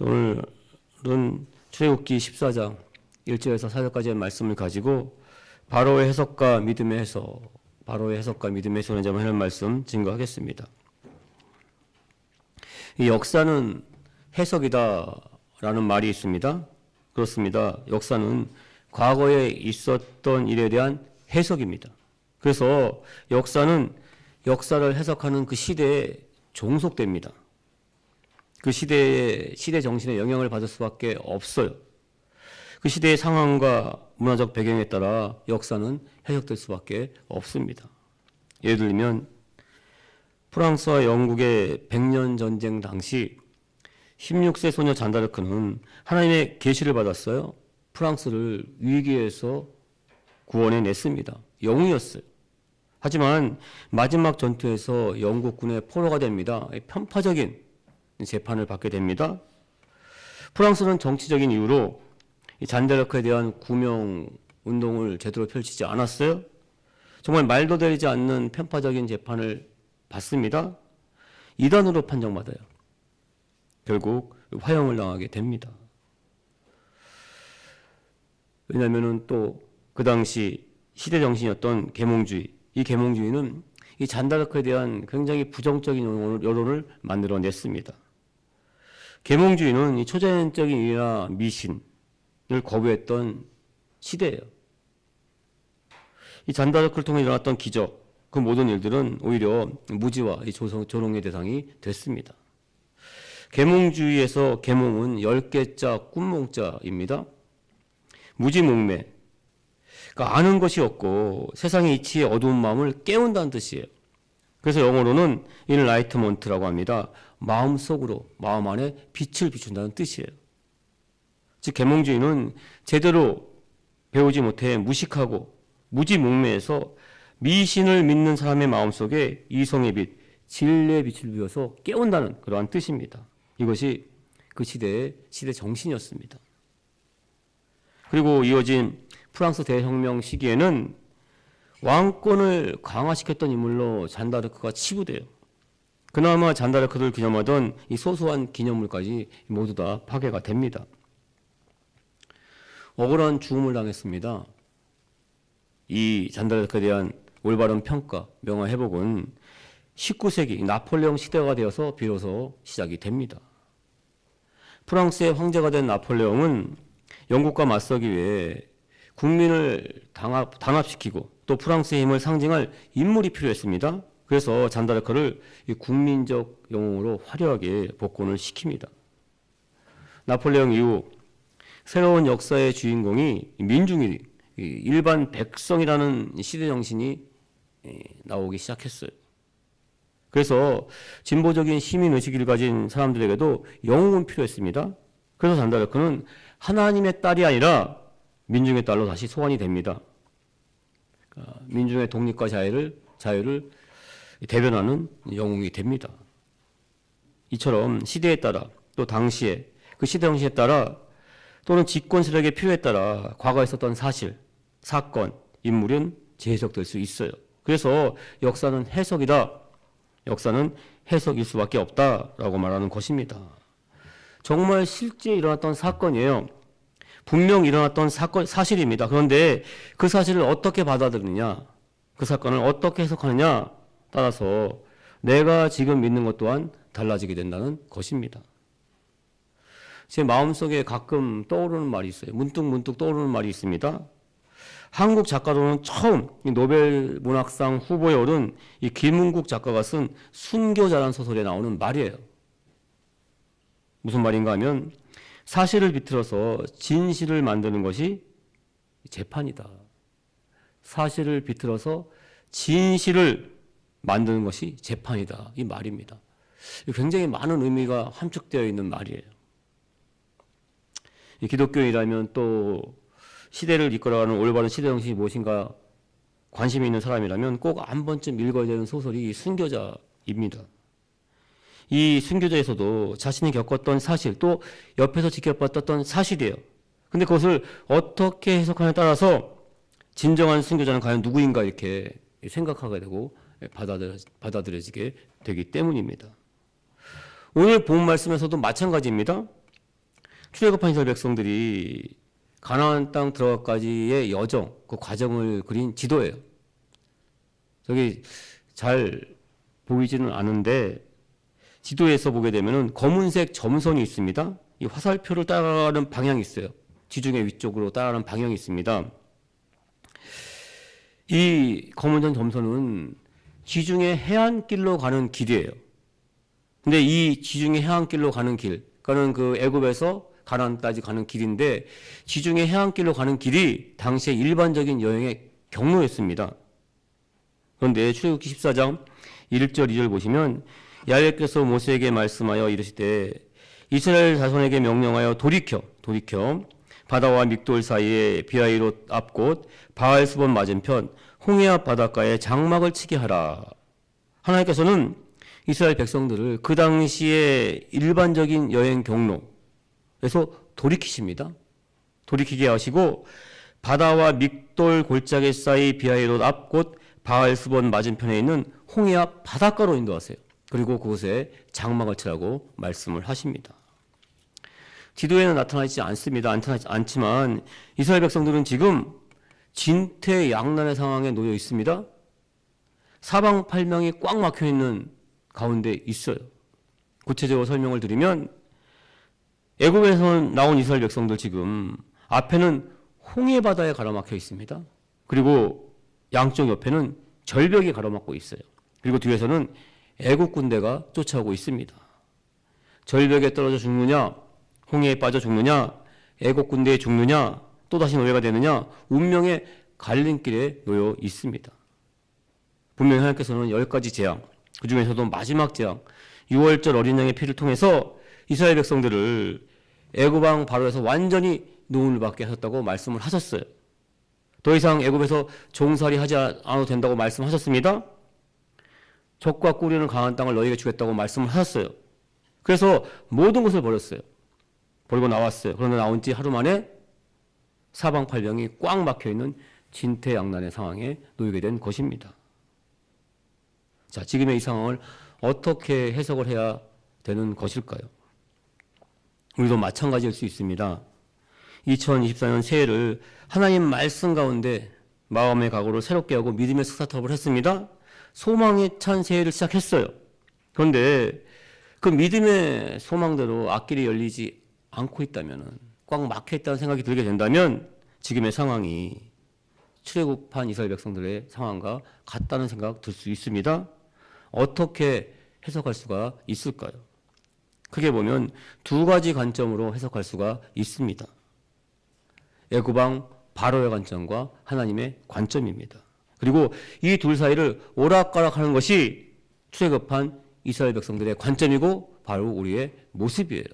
오늘은 출애굽기 14장 1절에서 4절까지의 말씀을 가지고 바로의 해석과 믿음의 해석, 바로의 해석과 믿음의 해석을 점 하는 말씀 증거하겠습니다. 이 역사는 해석이다라는 말이 있습니다. 그렇습니다. 역사는 과거에 있었던 일에 대한 해석입니다. 그래서 역사는 역사를 해석하는 그 시대에 종속됩니다. 그 시대의 시대 정신의 영향을 받을 수밖에 없어요. 그 시대의 상황과 문화적 배경에 따라 역사는 해석될 수밖에 없습니다. 예를 들면 프랑스와 영국의 백년 전쟁 당시 16세 소녀 잔다르크는 하나님의 계시를 받았어요. 프랑스를 위기에서 구원해 냈습니다. 영웅이었어요. 하지만 마지막 전투에서 영국군의 포로가 됩니다. 편파적인 재판을 받게 됩니다. 프랑스는 정치적인 이유로 잔다르크에 대한 구명 운동을 제대로 펼치지 않았어요. 정말 말도 되지 않는 편파적인 재판을 받습니다. 이단으로 판정받아요. 결국 화형을 당하게 됩니다. 왜냐하면 또 그 당시 시대 정신이었던 계몽주의, 이 계몽주의는 이 잔다르크에 대한 굉장히 부정적인 여론을 만들어냈습니다. 계몽주의는 이 초자연적인 이해나 미신을 거부했던 시대예요. 이 잔다르크를 통해 일어났던 기적, 그 모든 일들은 오히려 무지와 이 조성, 조롱의 대상이 됐습니다. 계몽주의에서 계몽은 열개자 꿈몽자입니다. 무지몽매. 그러니까 아는 것이 없고 세상의 이치의 어두운 마음을 깨운다는 뜻이에요. 그래서 영어로는 인라이트먼트라고 합니다. 마음 속으로 마음 안에 빛을 비춘다는 뜻이에요. 즉 계몽주의는 제대로 배우지 못해 무식하고 무지몽매해서 미신을 믿는 사람의 마음 속에 이성의 빛, 진리의 빛을 비워서 깨운다는 그러한 뜻입니다. 이것이 그 시대의 시대 정신이었습니다. 그리고 이어진 프랑스 대혁명 시기에는 왕권을 강화시켰던 인물로 잔다르크가 치부돼요. 그나마 잔다르크를 기념하던 이 소소한 기념물까지 모두 다 파괴가 됩니다. 억울한 죽음을 당했습니다. 이 잔다르크에 대한 올바른 평가, 명화 회복은 19세기 나폴레옹 시대가 되어서 비로소 시작이 됩니다. 프랑스의 황제가 된 나폴레옹은 영국과 맞서기 위해 국민을 당합, 단합시키고 또 프랑스의 힘을 상징할 인물이 필요했습니다. 그래서 잔다르크를 국민적 영웅으로 화려하게 복권을 시킵니다. 나폴레옹 이후 새로운 역사의 주인공이 민중이 일반 백성이라는 시대 정신이 나오기 시작했어요. 그래서 진보적인 시민 의식을 가진 사람들에게도 영웅은 필요했습니다. 그래서 잔다르크는 하나님의 딸이 아니라 민중의 딸로 다시 소환이 됩니다. 그러니까 민중의 독립과 자유를 자유를 대변하는 영웅이 됩니다. 이처럼 시대에 따라 또 당시에 그 시대 정신에 따라 또는 집권 세력의 필요에 따라 과거에 있었던 사실, 사건, 인물은 재해석될 수 있어요. 그래서 역사는 해석이다. 역사는 해석일 수밖에 없다라고 말하는 것입니다. 정말 실제 일어났던 사건이에요. 분명 일어났던 사건 사실입니다. 그런데 그 사실을 어떻게 받아들이느냐, 그 사건을 어떻게 해석하느냐 따라서 내가 지금 믿는 것 또한 달라지게 된다는 것입니다. 제 마음속에 가끔 떠오르는 말이 있어요. 문득 문득 떠오르는 말이 있습니다. 한국 작가로는 처음 노벨 문학상 후보에 오른 이 김은국 작가가 쓴 순교자라는 소설에 나오는 말이에요. 무슨 말인가 하면 사실을 비틀어서 진실을 만드는 것이 재판이다. 사실을 비틀어서 진실을 만드는 것이 재판이다. 이 말입니다. 굉장히 많은 의미가 함축되어 있는 말이에요. 기독교인이라면 또 시대를 이끌어가는 올바른 시대 정신이 무엇인가 관심이 있는 사람이라면 꼭 한 번쯤 읽어야 되는 소설이 순교자입니다. 이 순교자에서도 자신이 겪었던 사실 또 옆에서 지켜봤던 사실이에요. 근데 그것을 어떻게 해석하냐에 따라서 진정한 순교자는 과연 누구인가 이렇게 생각하게 되고 받아들여지게 되기 때문입니다. 오늘 본 말씀에서도 마찬가지입니다. 출애굽한 이스라엘 백성들이 가나안 땅 들어가까지의 여정, 그 과정을 그린 지도예요. 저기 잘 보이지는 않은데 지도에서 보게 되면은 검은색 점선이 있습니다. 이 화살표를 따라가는 방향이 있어요. 지중해 위쪽으로 따라가는 방향이 있습니다. 이 검은선 점선은 지중해 해안길로 가는 길이에요. 근데 이 지중해 해안길로 가는 길, 그러니까는 그 애굽에서 가나안까지 가는 길인데 지중해 해안길로 가는 길이 당시의 일반적인 여행의 경로였습니다. 그런데 출애굽기 14장 1절 2절 보시면 야훼께서 모세에게 말씀하여 이르시되 이스라엘 자손에게 명령하여 돌이켜 돌이켜 바다와 믹돌 사이에 비하이롯 앞곳 바알스본 맞은편 홍해 앞 바닷가에 장막을 치게 하라. 하나님께서는 이스라엘 백성들을 그 당시에 일반적인 여행 경로에서 돌이키십니다. 돌이키게 하시고 바다와 믹돌 골짜기 사이 비하이롯 앞곳 바알스본 맞은편에 있는 홍해 앞 바닷가로 인도하세요. 그리고 그곳에 장막을 치라고 말씀을 하십니다. 지도에는 나타나지 않습니다. 나타나지 않지만 이스라엘 백성들은 지금 진퇴양난의 상황에 놓여 있습니다. 사방팔명이 꽉 막혀 있는 가운데 있어요. 구체적으로 설명을 드리면 애굽에서 나온 이스라엘 백성들 지금 앞에는 홍해 바다에 가로막혀 있습니다. 그리고 양쪽 옆에는 절벽이 가로막고 있어요. 그리고 뒤에서는 애국 군대가 쫓아오고 있습니다. 절벽에 떨어져 죽느냐, 홍해에 빠져 죽느냐, 애국 군대에 죽느냐, 또다시 노예가 되느냐, 운명의 갈림길에 놓여 있습니다. 분명히 하나님께서는 열 가지 재앙, 그 중에서도 마지막 재앙, 6월절 어린 양의 피를 통해서 이스라엘 백성들을 애굽왕 바로에서 완전히 노움을 받게 하셨다고 말씀을 하셨어요. 더 이상 애굽에서 종살이 하지 않아도 된다고 말씀하셨습니다. 적과 꾸리는 강한 땅을 너희에게 주겠다고 말씀을 하셨어요. 그래서 모든 것을 버렸어요. 버리고 나왔어요. 그런데 나온 지 하루 만에 사방팔병이 꽉 막혀 있는 진퇴양난의 상황에 놓이게 된 것입니다. 자, 지금의 이 상황을 어떻게 해석을 해야 되는 것일까요? 우리도 마찬가지일 수 있습니다. 2024년 새해를 하나님 말씀 가운데 마음의 각오를 새롭게 하고 믿음의 스타트업을 했습니다. 소망에 찬 새해를 시작했어요. 그런데 그 믿음의 소망대로 앞길이 열리지 않고 있다면 꽉 막혀 있다는 생각이 들게 된다면 지금의 상황이 출애굽한 이스라엘 백성들의 상황과 같다는 생각 들 수 있습니다. 어떻게 해석할 수가 있을까요? 크게 보면 두 가지 관점으로 해석할 수가 있습니다. 애굽왕 바로의 관점과 하나님의 관점입니다. 그리고 이 둘 사이를 오락가락하는 것이 출애굽한 이스라엘 백성들의 관점이고 바로 우리의 모습이에요.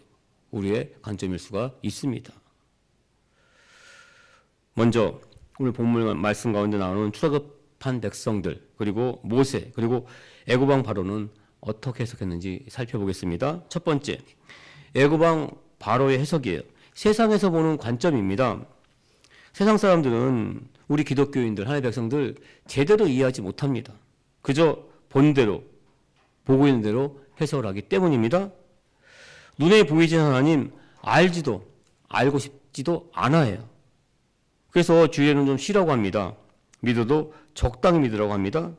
우리의 관점일 수가 있습니다. 먼저 오늘 본문 말씀 가운데 나오는 출애굽한 백성들 그리고 모세 그리고 애굽왕 바로는 어떻게 해석했는지 살펴보겠습니다. 첫 번째 애굽왕 바로의 해석이에요. 세상에서 보는 관점입니다. 세상 사람들은 우리 기독교인들 하나님의 백성들 제대로 이해하지 못합니다. 그저 본 대로 보고 있는 대로 해석을 하기 때문입니다. 눈에 보이지 하나님 알지도 알고 싶지도 않아요. 그래서 주의는 좀 쉬라고 합니다. 믿어도 적당히 믿으라고 합니다.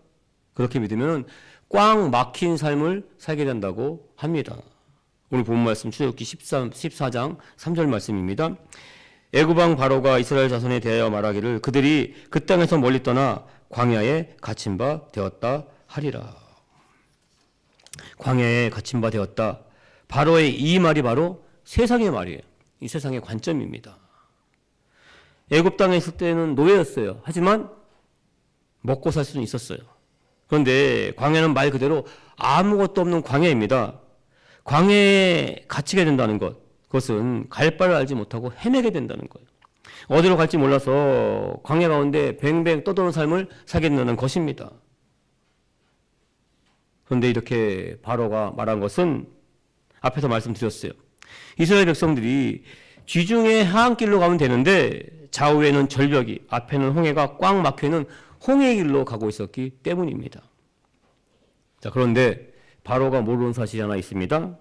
그렇게 믿으면 꽉 막힌 삶을 살게 된다고 합니다. 오늘 본 말씀 출애굽기 14, 14장 3절 말씀입니다. 애굽왕 바로가 이스라엘 자손에 대하여 말하기를 그들이 그 땅에서 멀리 떠나 광야에 갇힌 바 되었다 하리라. 광야에 갇힌 바 되었다. 바로의 이 말이 바로 세상의 말이에요. 이 세상의 관점입니다. 애굽 땅에 있을 때는 노예였어요. 하지만 먹고 살 수는 있었어요. 그런데 광야는 말 그대로 아무것도 없는 광야입니다. 광야에 갇히게 된다는 것, 그것은 갈 바를 알지 못하고 헤매게 된다는 거예요. 어디로 갈지 몰라서 광야 가운데 뱅뱅 떠도는 삶을 살겠다는 것입니다. 그런데 이렇게 바로가 말한 것은 앞에서 말씀드렸어요. 이스라엘 백성들이 쥐중에 하안길로 가면 되는데 좌우에는 절벽이 앞에는 홍해가 꽉 막혀 있는 홍해 길로 가고 있었기 때문입니다. 자, 그런데 바로가 모르는 사실이 하나 있습니다.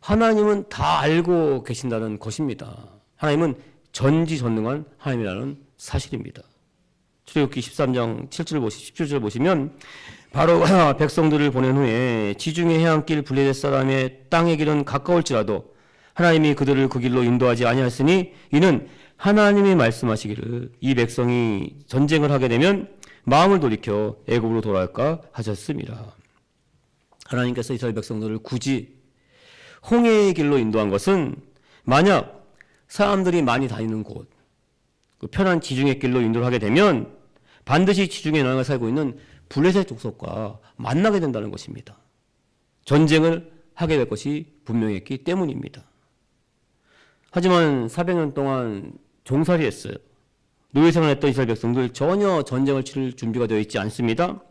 하나님은 다 알고 계신다는 것입니다. 하나님은 전지전능한 하나님이라는 사실입니다. 출애굽기 13장 7절 보시 17절 보시면 바로 백성들을 보낸 후에 지중해 해안길 블레셋 사람의 땅의 길은 가까울지라도 하나님이 그들을 그 길로 인도하지 아니하였으니 이는 하나님이 말씀하시기를 이 백성이 전쟁을 하게 되면 마음을 돌이켜 애굽으로 돌아갈까 하셨습니다. 하나님께서 이스라엘 백성들을 굳이 홍해의 길로 인도한 것은 만약 사람들이 많이 다니는 곳, 그 편한 지중해 길로 인도를 하게 되면 반드시 지중해 나라에 살고 있는 블레셋 족속과 만나게 된다는 것입니다. 전쟁을 하게 될 것이 분명했기 때문입니다. 하지만 400년 동안 종살이했어요. 노예 생활했던 이스라엘 백성들 전혀 전쟁을 치를 준비가 되어 있지 않습니다.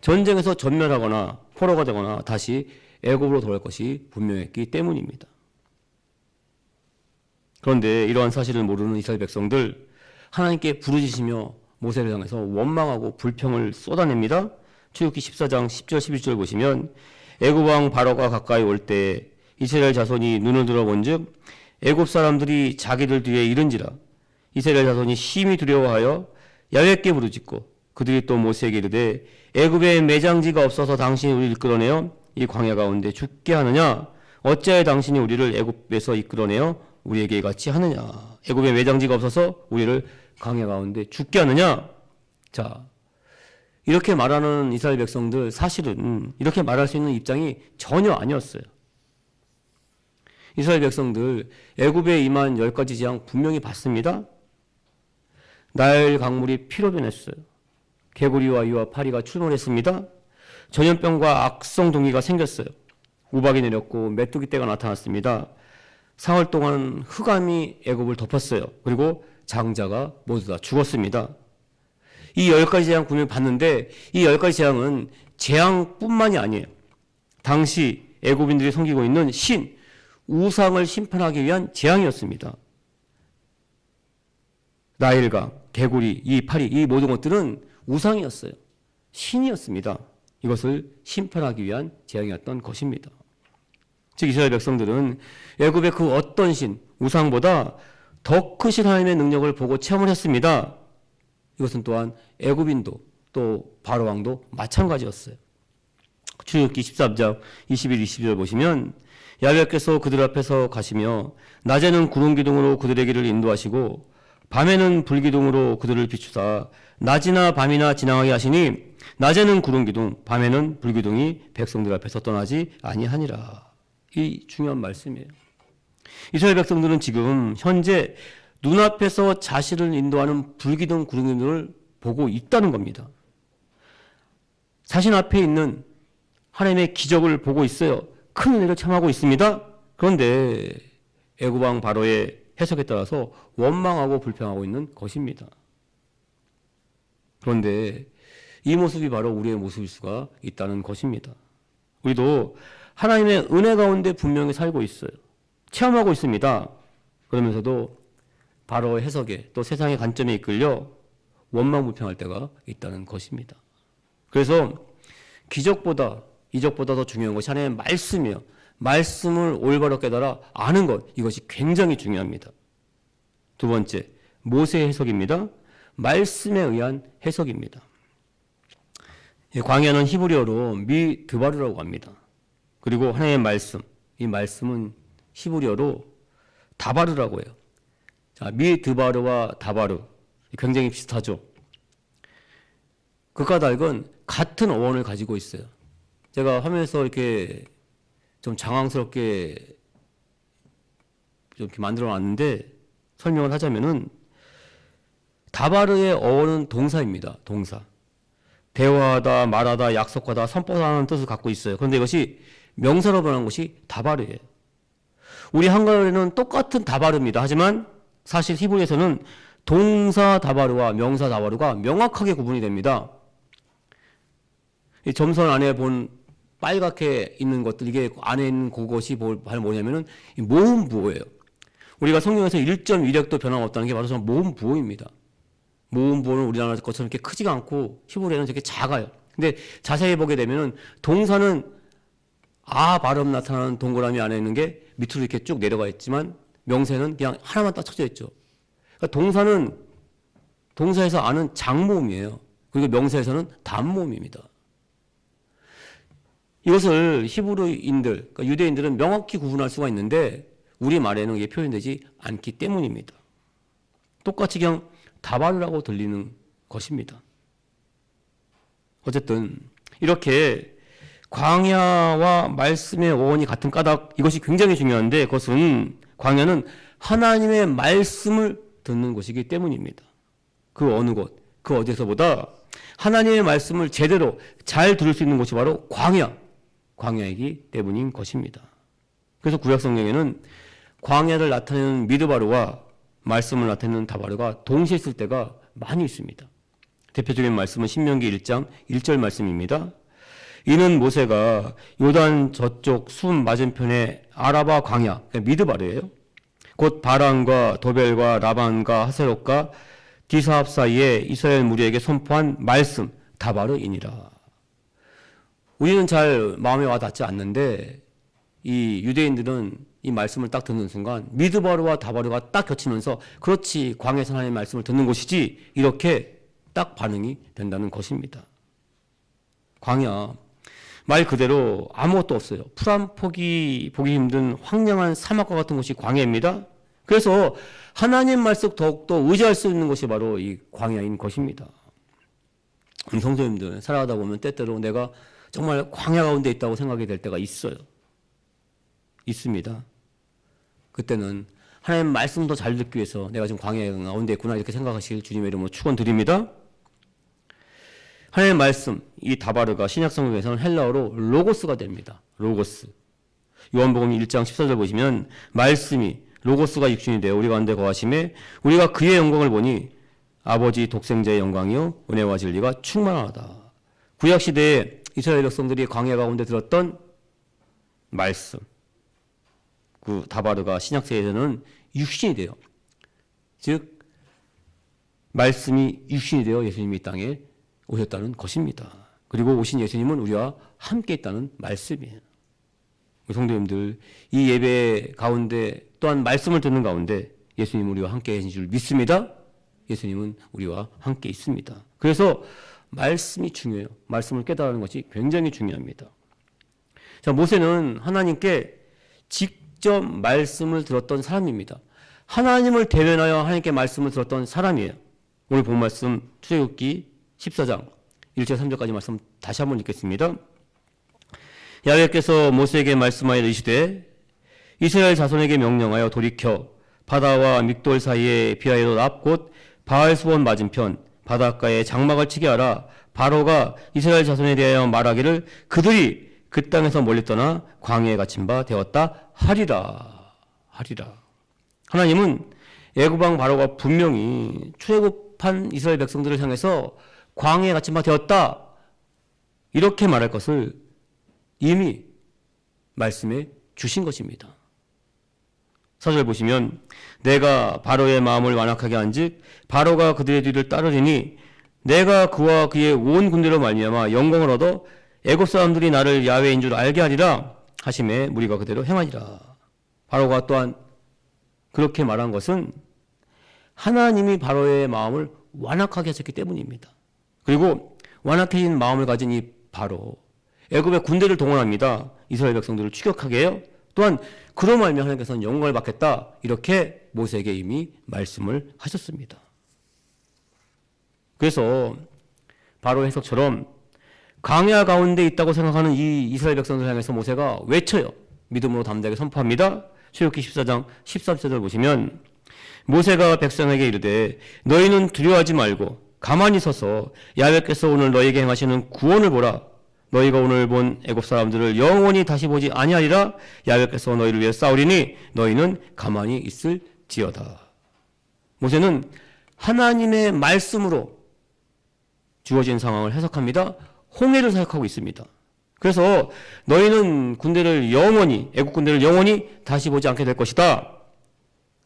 전쟁에서 전멸하거나 포로가 되거나 다시 애굽으로 돌아갈 것이 분명했기 때문입니다. 그런데 이러한 사실을 모르는 이스라엘 백성들 하나님께 부르짖으며 모세를 향해서 원망하고 불평을 쏟아냅니다. 출애굽기 14장 10절 11절 보시면 애굽 왕 바로가 가까이 올때 이스라엘 자손이 눈을 들어 본즉 애굽 사람들이 자기들 뒤에 이른지라 이스라엘 자손이 심히 두려워하여 야외께 부르짖고 그들이 또 모세에게 이르되 애굽에 매장지가 없어서 당신이 우리를 이끌어내어 이 광야 가운데 죽게 하느냐 어찌하여 당신이 우리를 애굽에서 이끌어내어 우리에게 같이 하느냐 애굽에 매장지가 없어서 우리를 광야 가운데 죽게 하느냐 자 이렇게 말하는 이스라엘 백성들 사실은 이렇게 말할 수 있는 입장이 전혀 아니었어요. 이스라엘 백성들 애굽에 임한 열 가지 재앙 분명히 봤습니다. 나일 강물이 피로 변했어요. 개구리와 이와 파리가 출몰했습니다. 전염병과 악성 동기가 생겼어요. 우박이 내렸고 메뚜기 떼가 나타났습니다. 사흘 동안 흑암이 애굽을 덮었어요. 그리고 장자가 모두 다 죽었습니다. 이 열 가지 재앙 분명히 봤는데 이 열 가지 재앙은 재앙뿐만이 아니에요. 당시 애굽인들이 섬기고 있는 신 우상을 심판하기 위한 재앙이었습니다. 나일강, 개구리, 이 파리, 이 모든 것들은 우상이었어요. 신이었습니다. 이것을 심판하기 위한 재앙이었던 것입니다. 즉 이스라엘 백성들은 애굽의 그 어떤 신, 우상보다 더 크신 하나님의 능력을 보고 체험을 했습니다. 이것은 또한 애굽인도 또 바로 왕도 마찬가지였어요. 출애굽기 13장 21, 22절 보시면 야훼께서 그들 앞에서 가시며 낮에는 구름 기둥으로 그들의 길을 인도하시고 밤에는 불 기둥으로 그들을 비추사 낮이나 밤이나 지나가게 하시니 낮에는 구름 기둥 밤에는 불 기둥이 백성들 앞에서 떠나지 아니하니라. 이 중요한 말씀이에요. 이스라엘 백성들은 지금 현재 눈앞에서 자신을 인도하는 불기둥 구름기둥을 보고 있다는 겁니다. 자신 앞에 있는 하나님의 기적을 보고 있어요. 큰 은혜를 참하고 있습니다. 그런데 애굽왕 바로의 해석에 따라서 원망하고 불평하고 있는 것입니다. 그런데 이 모습이 바로 우리의 모습일 수가 있다는 것입니다. 우리도 하나님의 은혜 가운데 분명히 살고 있어요. 체험하고 있습니다. 그러면서도 바로 해석에 또 세상의 관점에 이끌려 원망 불평할 때가 있다는 것입니다. 그래서 기적보다 이적보다 더 중요한 것이 하나님의 말씀이에요. 말씀을 올바로 깨달아 아는 것 이것이 굉장히 중요합니다. 두 번째 모세 해석입니다. 말씀에 의한 해석입니다. 광야는 히브리어로 미 드바르라고 합니다. 그리고 하나님의 말씀 이 말씀은 히브리어로 다바르라고 해요. 자, 미 드바르와 다바르 굉장히 비슷하죠. 극과 닭은 같은 어원을 가지고 있어요. 제가 화면에서 이렇게 좀 장황스럽게 좀 이렇게 만들어 놨는데 설명을 하자면은 다바르의 어원은 동사입니다. 동사. 대화하다, 말하다, 약속하다, 선포하는 뜻을 갖고 있어요. 그런데 이것이 명사로 변한 것이 다바르예요. 우리 한글에는 똑같은 다바르입니다. 하지만 사실 히브리에서는 동사 다바르와 명사 다바르가 명확하게 구분이 됩니다. 이 점선 안에 본 빨갛게 있는 것들 이게 안에 있는 그것이 바로 뭐냐면은 모음 부호예요. 우리가 성경에서 1.1획도 변함없다는 게 바로 저 모음 부호입니다. 모음 부호는 우리나라 것처럼 이렇게 크지가 않고 히브리에는 이렇게 작아요. 근데 자세히 보게 되면은 동사는 아 발음 나타나는 동그라미 안에 있는 게 밑으로 이렇게 쭉 내려가 있지만 명사는 그냥 하나만 딱 쳐져 있죠. 그러니까 동사는 동사에서 아는 장모음이에요. 그리고 명사에서는 단모음입니다. 이것을 히브리인들, 그러니까 유대인들은 명확히 구분할 수가 있는데 우리 말에는 이게 표현되지 않기 때문입니다. 똑같이 그냥 다발이라고 들리는 것입니다. 어쨌든 이렇게 광야와 말씀의 어원이 같은 까닭 이것이 굉장히 중요한데 그것은 광야는 하나님의 말씀을 듣는 곳이기 때문입니다. 그 어느 곳, 그 어디서보다 하나님의 말씀을 제대로 잘 들을 수 있는 곳이 바로 광야, 광야이기 때문인 것입니다. 그래서 구약 성경에는 광야를 나타내는 미드바르와 말씀을 나타내는 다바르가 동시에 있을 때가 많이 있습니다. 대표적인 말씀은 신명기 1장 1절 말씀입니다. 이는 모세가 요단 저쪽 숨 맞은편의 아라바 광야, 그러니까 미드바르예요. 곧 바란과 도벨과 라반과 하세롯과 디사합 사이에 이스라엘 무리에게 선포한 말씀 다바르이니라. 우리는 잘 마음에 와 닿지 않는데 이 유대인들은 이 말씀을 딱 듣는 순간 미드바르와 다바르가 딱 겹치면서 그렇지 광야에서 하나님의 말씀을 듣는 곳이지 이렇게 딱 반응이 된다는 것입니다. 광야 말 그대로 아무것도 없어요. 풀한 폭이 보기 힘든 황량한 사막과 같은 곳이 광야입니다. 그래서 하나님 말씀 더욱더 의지할 수 있는 것이 바로 이 광야인 것입니다. 성도님들 살아가다 보면 때때로 내가 정말 광야 가운데 있다고 생각이 될 때가 있어요. 있습니다. 그때는 하나님 말씀 더 잘 듣기 위해서 내가 지금 광야 가운데 있구나 이렇게 생각하실 주님의 이름으로 축원드립니다. 하나님의 말씀 이 다바르가 신약 성경에서는 헬라어로 로고스가 됩니다. 로고스. 요한복음 1장 14절 보시면 말씀이 로고스가 육신이 되어 우리 가운데 거하심에 우리가 그의 영광을 보니 아버지 독생자의 영광이요 은혜와 진리가 충만하다. 구약 시대에 이스라엘 백성들이 광야 가운데 들었던 말씀. 그 다바르가 신약 세대에서는 육신이 돼요. 즉 말씀이 육신이 되어 예수님이 땅에 오셨다는 것입니다. 그리고 오신 예수님은 우리와 함께 있다는 말씀이에요. 성도님들, 이 예배 가운데 또한 말씀을 듣는 가운데 예수님 우리와 함께 계신 줄 믿습니다. 예수님은 우리와 함께 있습니다. 그래서 말씀이 중요해요. 말씀을 깨달는 것이 굉장히 중요합니다. 자, 모세는 하나님께 직접 말씀을 들었던 사람입니다. 하나님을 대면하여 하나님께 말씀을 들었던 사람이에요. 오늘 본 말씀 출애굽기 14장 1절 3절까지 말씀 다시 한번 읽겠습니다. 야훼께서 모세에게 말씀하여 이르시되 이스라엘 자손에게 명령하여 돌이켜 바다와 믹돌 사이에 비하에도 앞곧 바알 수원 맞은편 바닷가에 장막을 치게 하라. 바로가 이스라엘 자손에 대하여 말하기를 그들이 그 땅에서 멀리 떠나 광야에 갇힌 바 되었다 하리라. 하리라. 하나님은 애굽왕 바로가 분명히 출애굽한 이스라엘 백성들을 향해서 광야에 갇힌 바 되었다. 이렇게 말할 것을 이미 말씀해 주신 것입니다. 사절 보시면 내가 바로의 마음을 완악하게 한즉 바로가 그들의 뒤를 따르리니 내가 그와 그의 온 군대로 말미암아 영광을 얻어 애굽 사람들이 나를 야훼인 줄 알게 하리라 하심에 무리가 그대로 행하리라. 바로가 또한 그렇게 말한 것은 하나님이 바로의 마음을 완악하게 하셨기 때문입니다. 그리고 완악해진 마음을 가진 이 바로 애굽의 군대를 동원합니다. 이스라엘 백성들을 추격하게 해요. 또한 그로 말미 하나님께서는 영광을 받겠다 이렇게 모세에게 이미 말씀을 하셨습니다. 그래서 바로 해석처럼 강야 가운데 있다고 생각하는 이 이스라엘 백성들 향해서 모세가 외쳐요. 믿음으로 담대하게 선포합니다. 출애굽기 14장 13절을 보시면 모세가 백성에게 이르되 너희는 두려워하지 말고 가만히 서서 야훼께서 오늘 너희에게 행하시는 구원을 보라. 너희가 오늘 본 애굽 사람들을 영원히 다시 보지 아니하리라. 야훼께서 너희를 위해 싸우리니 너희는 가만히 있을지어다. 모세는 하나님의 말씀으로 주어진 상황을 해석합니다. 홍해를 사역하고 있습니다. 그래서 너희는 군대를 영원히 애국 군대를 영원히 다시 보지 않게 될 것이다.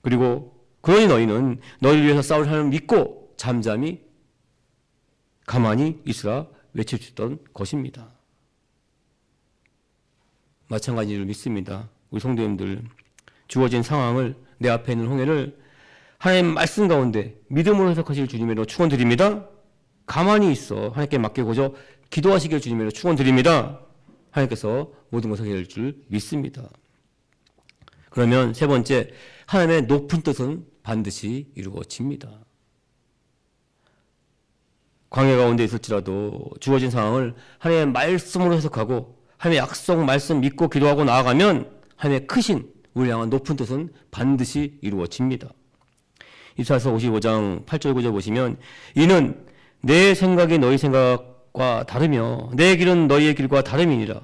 그리고 그러니 너희는 너희를 위해서 싸울 하나님을 믿고 잠잠히 가만히 있으라 외쳐주던 것입니다. 마찬가지인 줄 믿습니다. 우리 성도님들 주어진 상황을 내 앞에 있는 홍해를 하나님 말씀 가운데 믿음으로 해석하실 주님으로 축원드립니다. 가만히 있어 하나님께 맡기고저 기도하시길 주님으로 축원드립니다. 하나님께서 모든 것을 해결할 줄 믿습니다. 그러면 세 번째 하나님의 높은 뜻은 반드시 이루어집니다. 광야 가운데 있을지라도 주어진 상황을 하나님의 말씀으로 해석하고 하나님의 약속 말씀 믿고 기도하고 나아가면 하나님의 크신 우리 향한 높은 뜻은 반드시 이루어집니다. 이사서 55장 8절 9절 보시면 이는 내 생각이 너희 생각과 다르며 내 길은 너희의 길과 다름이니라.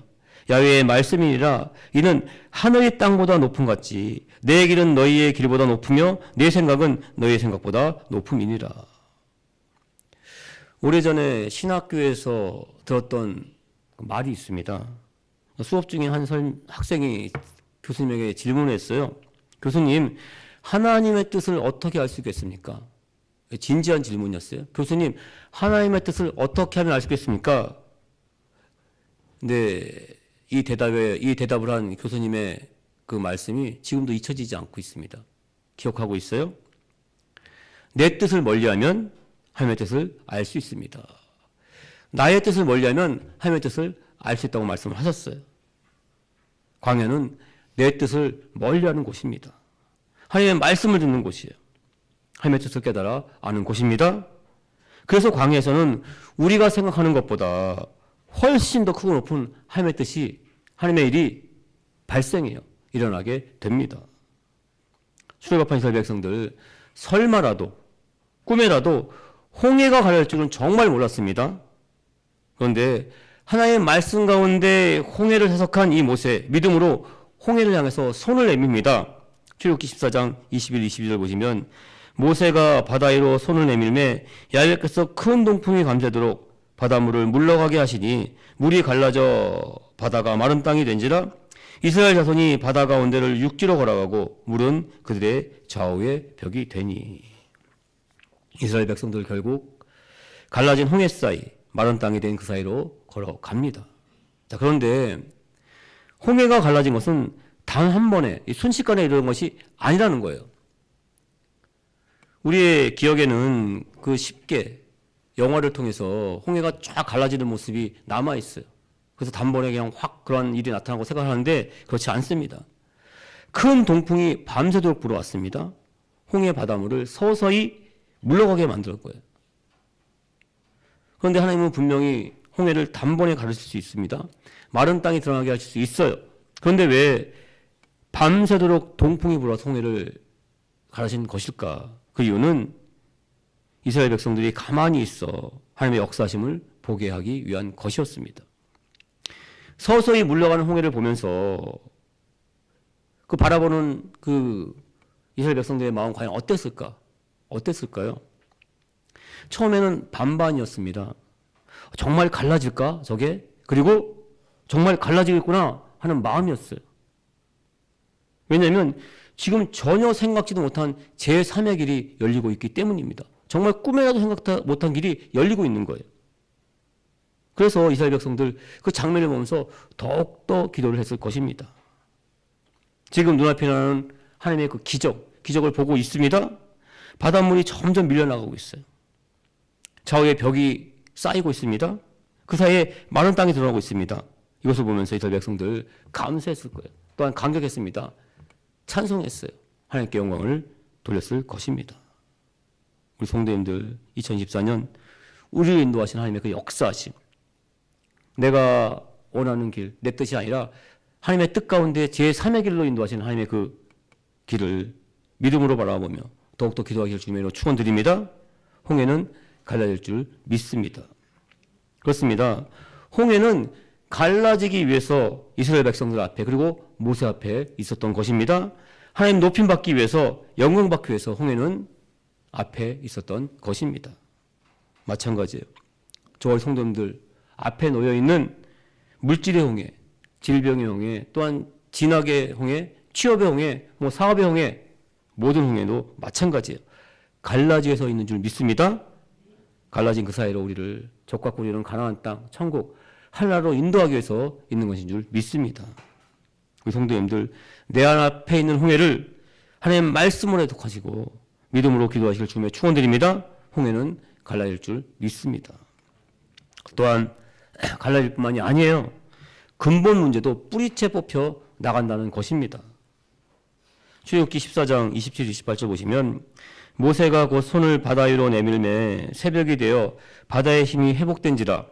야외의 말씀이니라. 이는 하늘의 땅보다 높은 같지 내 길은 너희의 길보다 높으며 내 생각은 너희의 생각보다 높음이니라 오래전에 신학교에서 들었던 말이 있습니다. 수업 중에 한 학생이 교수님에게 질문을 했어요. 교수님, 하나님의 뜻을 어떻게 알 수 있겠습니까? 진지한 질문이었어요. 교수님, 하나님의 뜻을 어떻게 하면 알 수 있겠습니까? 근데 이 대답에, 이 대답을 한 교수님의 그 말씀이 지금도 잊혀지지 않고 있습니다. 기억하고 있어요? 내 뜻을 멀리 하면 하나님의 뜻을 알 수 있습니다. 나의 뜻을 멀리하면 하나님의 뜻을 알 수 있다고 말씀을 하셨어요. 광야는 내 뜻을 멀리하는 곳입니다. 하나님의 말씀을 듣는 곳이에요. 하나님의 뜻을 깨달아 아는 곳입니다. 그래서 광야에서는 우리가 생각하는 것보다 훨씬 더 크고 높은 하나님의 뜻이 하나님의 일이 발생해요. 일어나게 됩니다. 출애굽한 이스라엘 백성들 설마라도 꿈에라도 홍해가 가려질 줄은 정말 몰랐습니다. 그런데 하나의 말씀 가운데 홍해를 해석한 이 모세 믿음으로 홍해를 향해서 손을 내밉니다. 출애굽기 14장 21, 22절 보시면 모세가 바다 위로 손을 내밀매 야외께서 큰 동풍이 감새도록 바닷물을 물러가게 하시니 물이 갈라져 바다가 마른 땅이 된지라 이스라엘 자손이 바다 가운데를 육지로 걸어가고 물은 그들의 좌우의 벽이 되니 이스라엘 백성들 결국 갈라진 홍해 사이 마른 땅이 된 그 사이로 걸어갑니다. 자, 그런데 홍해가 갈라진 것은 단 한 번에 순식간에 이런 것이 아니라는 거예요. 우리의 기억에는 그 쉽게 영화를 통해서 홍해가 쫙 갈라지는 모습이 남아 있어요. 그래서 단번에 그냥 확 그런 일이 나타나고 생각하는데 그렇지 않습니다. 큰 동풍이 밤새도록 불어왔습니다. 홍해 바닷물을 서서히 물러가게 만들 거예요. 그런데 하나님은 분명히 홍해를 단번에 가르칠 수 있습니다. 마른 땅이 드러나게 하실 수 있어요. 그런데 왜 밤새도록 동풍이 불어서 홍해를 가르친 것일까? 그 이유는 이스라엘 백성들이 가만히 있어 하나님의 역사심을 보게 하기 위한 것이었습니다. 서서히 물러가는 홍해를 보면서 그 바라보는 그 이스라엘 백성들의 마음 과연 어땠을까? 어땠을까요? 처음에는 반반이었습니다. 정말 갈라질까? 저게? 그리고 정말 갈라지겠구나 하는 마음이었어요. 왜냐하면 지금 전혀 생각지도 못한 제3의 길이 열리고 있기 때문입니다. 정말 꿈에라도 생각 못한 길이 열리고 있는 거예요. 그래서 이스라엘 백성들 그 장면을 보면서 더욱더 기도를 했을 것입니다. 지금 눈앞에 나는 하나님의 그 기적, 기적을 보고 있습니다. 바닷물이 점점 밀려나가고 있어요. 좌우에 벽이 쌓이고 있습니다. 그 사이에 마른 땅이 드러나고 있습니다. 이것을 보면서 이스라엘 백성들 감사했을 거예요. 또한 감격했습니다. 찬송했어요. 하나님께 영광을 돌렸을 것입니다. 우리 성도님들 2024년 우리를 인도하신 하나님의 그 역사하심 내가 원하는 길, 내 뜻이 아니라 하나님의 뜻 가운데 제3의 길로 인도하시는 하나님의 그 길을 믿음으로 바라보며 더욱더 기도하기를 주님으로 축원드립니다. 홍해는 갈라질 줄 믿습니다. 그렇습니다. 홍해는 갈라지기 위해서 이스라엘 백성들 앞에 그리고 모세 앞에 있었던 것입니다. 하나님 높임 받기 위해서 영광 받기 위해서 홍해는 앞에 있었던 것입니다. 마찬가지예요. 저와 성도님들 앞에 놓여 있는 물질의 홍해, 질병의 홍해, 또한 진학의 홍해, 취업의 홍해, 뭐 사업의 홍해, 모든 홍해도 마찬가지예요. 갈라지에서 있는 줄 믿습니다. 갈라진 그 사이로 우리를 적과 꿀이는 가나안 땅, 천국, 하나로 인도하기 위해서 있는 것인 줄 믿습니다. 우리 성도님들 내 앞에 있는 홍해를 하나님 말씀으로 해독하시고 믿음으로 기도하실 주님의 축원드립니다. 홍해는 갈라질 줄 믿습니다. 또한 갈라질 뿐만이 아니에요. 근본 문제도 뿌리채 뽑혀 나간다는 것입니다. 출애굽기 14장 27, 28절 보시면 모세가 곧 손을 바다 위로 내밀매 새벽이 되어 바다의 힘이 회복된지라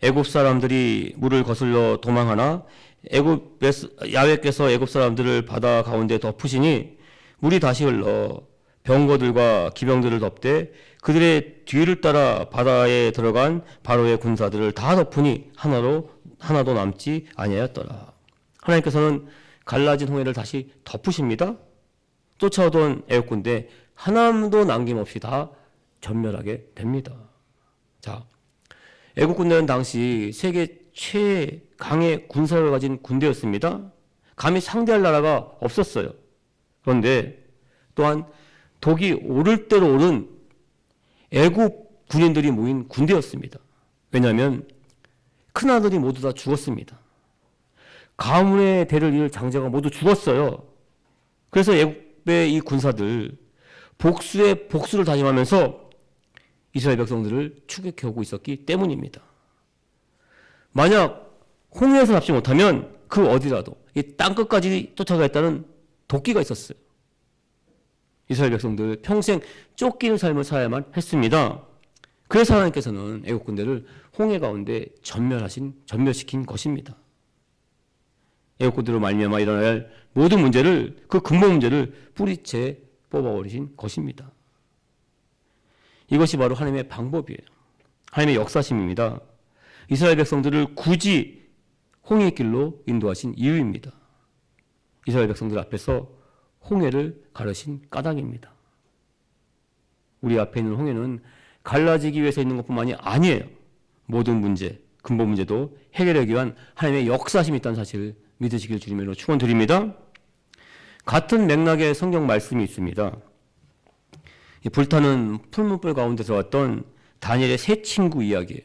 애굽 사람들이 물을 거슬러 도망하나 애굽 야훼께서 애굽 사람들을 바다 가운데 덮으시니 물이 다시 흘러 병거들과 기병들을 덮되 그들의 뒤를 따라 바다에 들어간 바로의 군사들을 다 덮으니 하나로 하나도 남지 아니하였더라. 하나님께서는 갈라진 홍해를 다시 덮으십니다. 쫓아오던 애국 군대 하나도 남김없이 다 전멸하게 됩니다. 자, 애국 군대는 당시 세계 최강의 군사를 가진 군대였습니다. 감히 상대할 나라가 없었어요. 그런데 또한 독이 오를 대로 오른 애국 군인들이 모인 군대였습니다. 왜냐하면 큰 아들이 모두 다 죽었습니다. 가문의 대를 이을 장자가 모두 죽었어요. 그래서 애국의 이 군사들 복수의 복수를 다짐하면서 이스라엘 백성들을 추격해 오고 있었기 때문입니다. 만약 홍해에서 잡지 못하면 그 어디라도 이 땅끝까지 쫓아가겠다는 도끼가 있었어요. 이스라엘 백성들 평생 쫓기는 삶을 살아야만 했습니다. 그래서 하나님께서는 애국 군대를 홍해 가운데 전멸하신 전멸시킨 것입니다. 군대로 말미암아 일어날 모든 문제를 그 근본 문제를 뿌리채 뽑아버리신 것입니다. 이것이 바로 하나님의 방법이에요. 하나님의 역사심입니다. 이스라엘 백성들을 굳이 홍해 길로 인도하신 이유입니다. 이스라엘 백성들 앞에서 홍해를 가르신 까닭입니다. 우리 앞에 있는 홍해는 갈라지기 위해서 있는 것뿐만이 아니에요. 모든 문제, 근본 문제도 해결하기 위한 하나님의 역사심이 있다는 사실을 믿으시길 주님으로 축원드립니다. 같은 맥락의 성경 말씀이 있습니다. 불타는 풀문불 가운데 들어왔던 다니엘의 세 친구 이야기예요.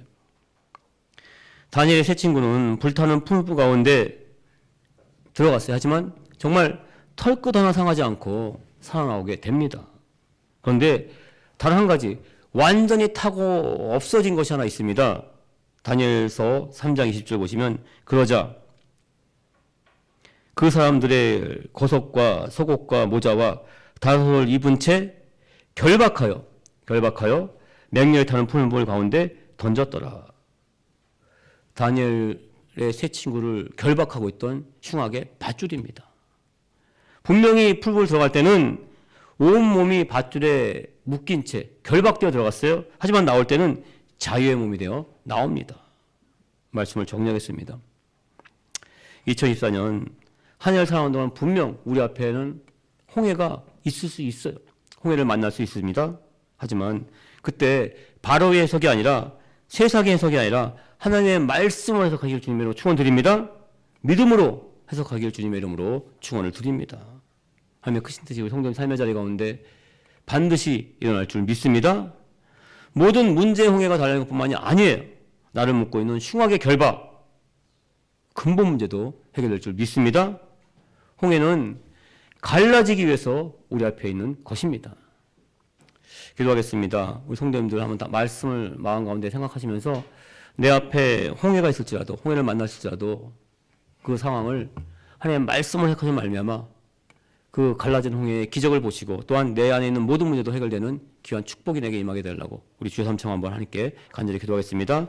다니엘의 세 친구는 불타는 풀문불 가운데 들어갔어요. 하지만 정말 털끝 하나 상하지 않고 살아나오게 됩니다. 그런데 다른 한 가지 완전히 타고 없어진 것이 하나 있습니다. 다니엘서 3장 20절 보시면 그러자 그 사람들의 거석과 속옷과 모자와 다섯을 입은 채 결박하여 결박하여 맹렬히 타는 풀물 가운데 던졌더라. 다니엘의 세 친구를 결박하고 있던 흉악의 밧줄입니다. 분명히 풀물 들어갈 때는 온 몸이 밧줄에 묶인 채 결박되어 들어갔어요. 하지만 나올 때는 자유의 몸이 되어 나옵니다. 말씀을 정리하겠습니다. 2024년 한일 살아온 동안 분명 우리 앞에는 홍해가 있을 수 있어요. 홍해를 만날 수 있습니다. 하지만 그때 바로의 해석이 아니라 세상의 해석이 아니라 하나님의 말씀을 해석하길 주님의 이름으로 축원드립니다. 믿음으로 해석하길 주님의 이름으로 축원을 드립니다. 하나님의 크신 뜻이 우리 성도님 삶의 자리 가운데 반드시 일어날 줄 믿습니다. 모든 문제의 홍해가 달라는 것뿐만이 아니에요. 나를 묶고 있는 흉악의 결박, 근본 문제도 해결될 줄 믿습니다. 홍해는 갈라지기 위해서 우리 앞에 있는 것입니다. 기도하겠습니다. 우리 성도님들 한번 다 말씀을 마음 가운데 생각하시면서 내 앞에 홍해가 있을지라도 홍해를 만났을지라도 그 상황을 하나님 말씀을 해석하지 말미암아 그 갈라진 홍해의 기적을 보시고 또한 내 안에 있는 모든 문제도 해결되는 귀한 축복이 내게 임하게 되려고 우리 주여 삼청 한번 하나님께 간절히 기도하겠습니다.